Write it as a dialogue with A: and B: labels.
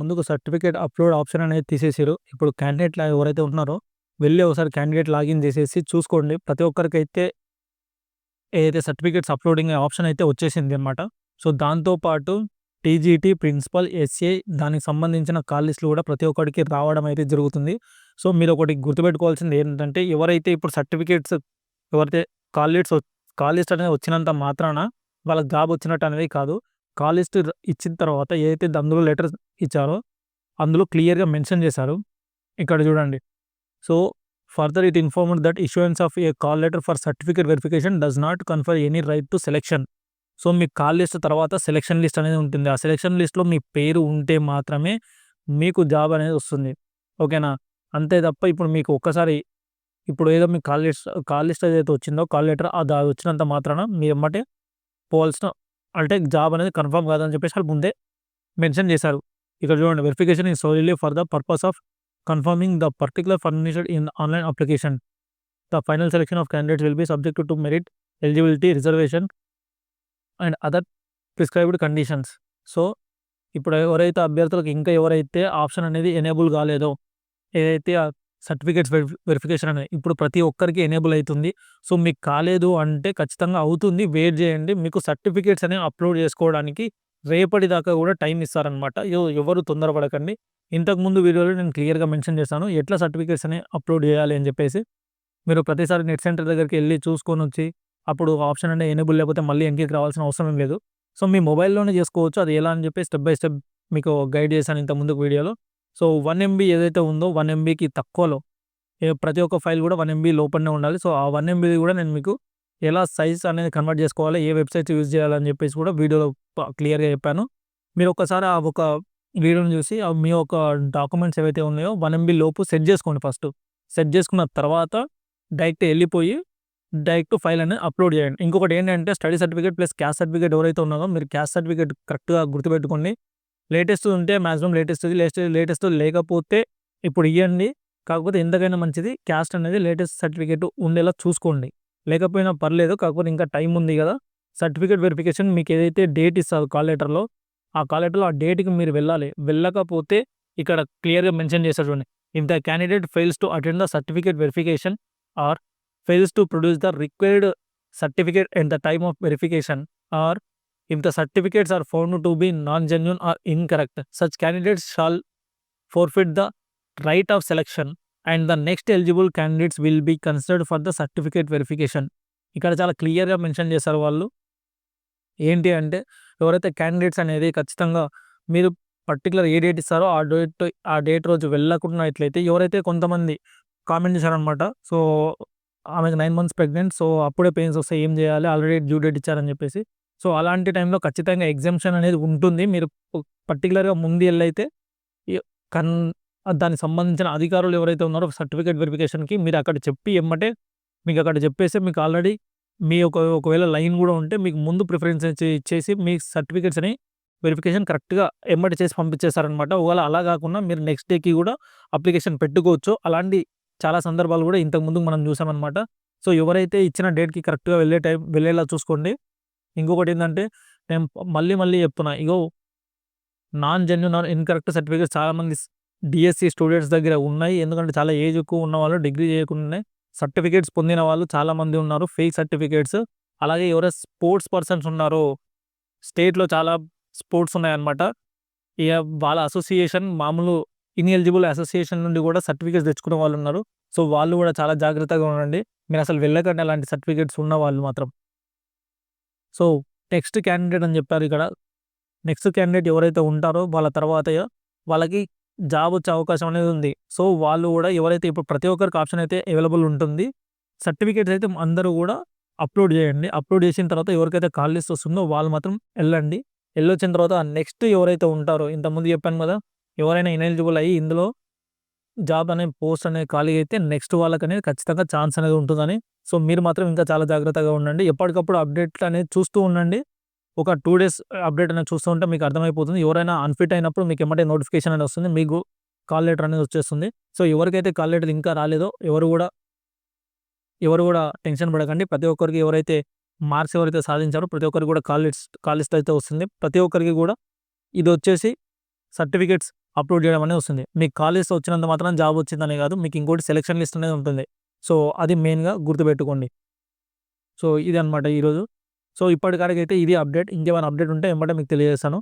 A: ముందుకు certificate upload option అనేది తీసేసారు ఇప్పుడు క్యాండిడేట్ ఎవరైతే ఉన్నారో వెళ్ళి ఒకసారి క్యాండిడేట్ లాగిన్ చేసేసి చూసుకోండి. ప్రతి ఒక్కరికైతే ఏదైతే సర్టిఫికేట్స్ అప్లోడింగ్ ఆప్షన్ అయితే వచ్చేసింది అనమాట సో దాంతోపాటు టీజీటీ ప్రిన్సిపల్ ఎస్ఏ దానికి సంబంధించిన కాల్ లిస్టులు కూడా ప్రతి ఒక్కరికి రావడం అయితే జరుగుతుంది. సో మీరు ఒకటి గుర్తుపెట్టుకోవాల్సింది ఏంటంటే ఎవరైతే ఇప్పుడు సర్టిఫికేట్స్ ఎవరైతే కాల్ లిస్ట్ కాల్ లిస్ట్ అనేది వచ్చినంత మాత్రాన వాళ్ళకి జాబ్ వచ్చినట్టు అనేది కాదు. కాల్ లిస్ట్ ఇచ్చిన తర్వాత ఏదైతే అందులో లెటర్ ఇచ్చారో అందులో క్లియర్గా మెన్షన్ చేశారు. ఇక్కడ చూడండి. So further it informed that issuance of a call letter for certificate verification does not confer any right to selection. So me call list తర్వాత సెలెక్షన్ లిస్ట్ అనేది ఉంటుంది. ఆ సెలెక్షన్ లిస్ట్లో మీ పేరు ఉంటే మాత్రమే మీకు జాబ్ అనేది వస్తుంది. ఓకేనా? అంతే తప్ప ఇప్పుడు మీకు ఒక్కసారి ఇప్పుడు ఏదో మీ కాల్ లిస్ట్ కాల్ లిస్ట్ ఏదైతే వచ్చిందో కాల్ లెటర్ అది వచ్చినంత మాత్రాన మీ ఎమ్మటే పోవాల్సిన అంటే జాబ్ అనేది కన్ఫర్మ్ కాదని చెప్పేసి వాళ్ళు ముందే మెన్షన్ చేశారు. ఇక్కడ చూడండి verification is solely for the purpose of confirming the particular furnished in online application the final selection of candidates will be subject to merit eligibility reservation and other prescribed conditions so ఇప్పుడు ఎవరైతే అభ్యర్థులకు ఇంకా ఎవరైతే option అనేది enable కాలేదో ఏదైతే certificates verification అనేది ఇప్పుడు ప్రతి ఒక్కరికి ఎనేబుల్ అవుతుంది. సో మీకు కాలేదు అంటే ఖచ్చితంగా అవుతుంది. వెయిట్ చేయండి. మీకు సర్టిఫికేట్స్ అనేవి అప్లోడ్ చేసుకోవడానికి రేపటి దాకా కూడా టైం ఇస్తారనమాట ఎవరు తొందరపడకండి ఇంతకుముందు వీడియోలో నేను క్లియర్గా మెన్షన్ చేశాను. ఎట్లా సర్టిఫికేట్స్ అనేవి అప్లోడ్ చేయాలి అని చెప్పేసి మీరు ప్రతిసారి నెట్ సెంటర్ దగ్గరికి వెళ్ళి చూసుకొని వచ్చి అప్పుడు ఆప్షన్ అనేది ఎనేబుల్ లేకపోతే మళ్ళీ ఎంకి రావాల్సిన అవసరం లేదు. సో మీ మొబైల్లోనే చేసుకోవచ్చు. అది ఎలా అని చెప్పి స్టెప్ బై స్టెప్ మీకు గైడ్ చేశాను ఇంత ముందుకు వీడియోలో. సో వన్ ఎంబీ ఏదైతే ఉందో వన్ ఎంబీకి తక్కువలో ప్రతి ఒక్క ఫైల్ కూడా వన్ ఎంబీ లోపలనే ఉండాలి. సో ఆ వన్ ఎంబీ కూడా నేను మీకు ఎలా సైజ్ అనేది కన్వర్ట్ చేసుకోవాలి ఏ వెబ్సైట్స్ యూజ్ చేయాలని చెప్పేసి కూడా వీడియోలో క్లియర్గా చెప్పాను. మీరు ఒకసారి ఆ ఒక వీడియోని చూసి మీ యొక్క డాక్యుమెంట్స్ ఏవైతే ఉన్నాయో వన్ ఎంబీ లోపు సెట్ చేసుకోండి ఫస్ట్. సెట్ చేసుకున్న తర్వాత డైరెక్ట్ వెళ్ళిపోయి డైరెక్ట్ ఫైల్ అనేది అప్లోడ్ చేయండి. ఇంకొకటి ఏంటంటే study certificate plus caste certificate ఎవరైతే ఉన్నారో మీరు క్యాస్ట్ సర్టిఫికేట్ కరెక్ట్గా గుర్తుపెట్టుకోండి. లేటెస్ట్ ఉంటే మ్యాక్సిమం లేటెస్ట్ లేటెస్ట్ లేటెస్ట్ లేకపోతే ఇప్పుడు ఇవ్వండి కాకపోతే ఎంతకైనా మంచిది క్యాస్ట్ అనేది లేటెస్ట్ సర్టిఫికేట్ ఉండేలా చూసుకోండి. లేకపోయినా పర్లేదు కాకపోతే ఇంకా టైం ఉంది కదా. సర్టిఫికేట్ వెరిఫికేషన్ మీకు ఏదైతే డేట్ ఇస్తారు కాల్ లెటర్లో ఆ కాల్ లెటర్లో ఆ డేట్కి మీరు వెళ్ళాలి. వెళ్ళకపోతే ఇక్కడ క్లియర్గా మెన్షన్ చేస్తారు చూడండి. If the candidate fails to attend the certificate verification or fails to produce the required certificate at the time of verification or if the certificates are found to be non genuine or incorrect such candidates shall forfeit the right of selection and the next eligible candidates will be considered for the certificate verification ఇక్కడ చాలా క్లియర్గా mention చేశారు వాళ్ళు. ఏంటి అంటే ఎవరైతే candidates అనేది ఖచ్చితంగా మీరు పర్టికులర్ ఏ డేట్ ఇస్తారో ఆ డేట్ ఆ డేట్ రోజు వెళ్ళకున్నట్లయితే ఎవరైతే కొంతమంది కామెంట్ చేశారనమాట సో ఆమెకు నైన్ మంత్స్ ప్రెగ్నెంట్ సో అప్పుడే పెయిన్స్ వస్తే ఏం చేయాలి ఆల్రెడీ డ్యూ డేట్ ఇచ్చారని చెప్పేసి. సో అలాంటి టైంలో ఖచ్చితంగా ఎగ్జామ్షన్ అనేది ఉంటుంది. మీరు పర్టికులర్గా ముందు వెళ్ళైతే కన్ దానికి సంబంధించిన అధికారులు ఎవరైతే ఉన్నారో సర్టిఫికేట్ వెరిఫికేషన్కి మీరు అక్కడ చెప్పి ఇమ్మంటే మీకు అక్కడ చెప్పేస్తే మీకు ఆల్రెడీ మీ ఒక ఒకవేళ లైన్ కూడా ఉంటే మీకు ముందు ప్రిఫరెన్స్ ఇచ్చేసి మీ సర్టిఫికేట్స్ అని వెరిఫికేషన్ కరెక్ట్గా ఎమ్మటి చేసి పంపించేస్తారనమాట ఒకవేళ అలా కాకుండా మీరు నెక్స్ట్ డేకి కూడా అప్లికేషన్ పెట్టుకోవచ్చు. అలాంటి చాలా సందర్భాలు కూడా ఇంతకు ముందు మనం చూసామన్నమాట సో ఎవరైతే ఇచ్చిన డేట్కి కరెక్ట్గా వెళ్ళే టైం వెళ్ళేలా చూసుకోండి. ఇంకొకటి ఏంటంటే నేను మళ్ళీ మళ్ళీ చెప్తున్నా. ఇగో నాన్ జెన్యున్ ఇన్కరెక్ట్ సర్టిఫికేట్ చాలామంది డిఎస్సి స్టూడెంట్స్ దగ్గర ఉన్నాయి. ఎందుకంటే చాలా ఏజ్ ఎక్కువ ఉన్న వాళ్ళు డిగ్రీ చేయకుండానే సర్టిఫికేట్స్ పొందిన వాళ్ళు చాలామంది ఉన్నారు. ఫేక్ సర్టిఫికేట్స్ అలాగే ఎవరైనా స్పోర్ట్స్ పర్సన్స్ ఉన్నారో స్టేట్లో చాలా స్పోర్ట్స్ ఉన్నాయన్నమాట. ఇక వాళ్ళ అసోసియేషన్ మామూలు ఇన్ఎలిజిబుల్ అసోసియేషన్ నుండి కూడా సర్టిఫికేట్స్ తెచ్చుకునే వాళ్ళు ఉన్నారు. సో వాళ్ళు కూడా చాలా జాగ్రత్తగా ఉండండి. మీరు అసలు వెళ్ళకండి అలాంటి సర్టిఫికేట్స్ ఉన్న వాళ్ళు మాత్రం. సో నెక్స్ట్ క్యాండిడేట్ అని చెప్పారు ఇక్కడ. నెక్స్ట్ క్యాండిడేట్ ఎవరైతే ఉంటారో వాళ్ళ తర్వాత వాళ్ళకి జాబ్ వచ్చే అవకాశం అనేది ఉంది. సో వాళ్ళు కూడా ఎవరైతే ఇప్పుడు ప్రతి ఒక్కరికి ఆప్షన్ అయితే అవైలబుల్ ఉంటుంది. సర్టిఫికేట్స్ అయితే అందరూ కూడా అప్లోడ్ చేయండి. అప్లోడ్ చేసిన తర్వాత ఎవరికైతే కాల్ లిస్ట్ వస్తుందో వాళ్ళు మాత్రం వెళ్ళండి. వెళ్ళొచ్చిన తర్వాత నెక్స్ట్ ఎవరైతే ఉంటారో ఇంతకుముందు చెప్పాను కదా ఎవరైనా ఇనెలిజిబుల్ అయ్యి ఇందులో జాబ్ అనే పోస్ట్ అనేది ఖాళీ అయితే నెక్స్ట్ వాళ్ళకి అనేది ఖచ్చితంగా ఛాన్స్ అనేది ఉంటుందని. సో మీరు మాత్రం ఇంకా చాలా జాగ్రత్తగా ఉండండి. ఎప్పటికప్పుడు అప్డేట్ అనేది చూస్తూ ఉండండి. ఒక టూ డేస్ అప్డేట్ అనేది చూస్తూ ఉంటే మీకు అర్థమైపోతుంది. ఎవరైనా అన్ఫిట్ అయినప్పుడు మీకు ఎమ్మటే నోటిఫికేషన్ అనేది వస్తుంది. మీకు కాల్ లెటర్ అనేది వచ్చేస్తుంది. సో ఎవరికైతే కాల్ లెటర్ ఇంకా రాలేదో ఎవరు కూడా ఎవరు కూడా టెన్షన్ పడకండి. ప్రతి ఒక్కరికి ఎవరైతే మార్క్స్ ఎవరైతే సాధించారో ప్రతి ఒక్కరికి కూడా కాల్ లిస్ట్ కాల్ లిస్ట్ అయితే వస్తుంది. ప్రతి ఒక్కరికి కూడా ఇది వచ్చేసి సర్టిఫికేట్స్ అప్లోడ్ చేయడం అనేది వస్తుంది. మీకు కాల్ లిస్ట్ వచ్చినంత మాత్రం జాబ్ వచ్చిందనే కాదు. మీకు ఇంకోటి సెలెక్షన్ లిస్ట్ అనేది ఉంటుంది. సో అది మెయిన్గా గుర్తుపెట్టుకోండి. సో ఇది అనమాట ఈరోజు. సో ఇప్పటికడికైతే ఇది అప్డేట్. ఇంకేమైనా అప్డేట్ ఉంటే వెంబడే మీకు తెలియజేస్తాను.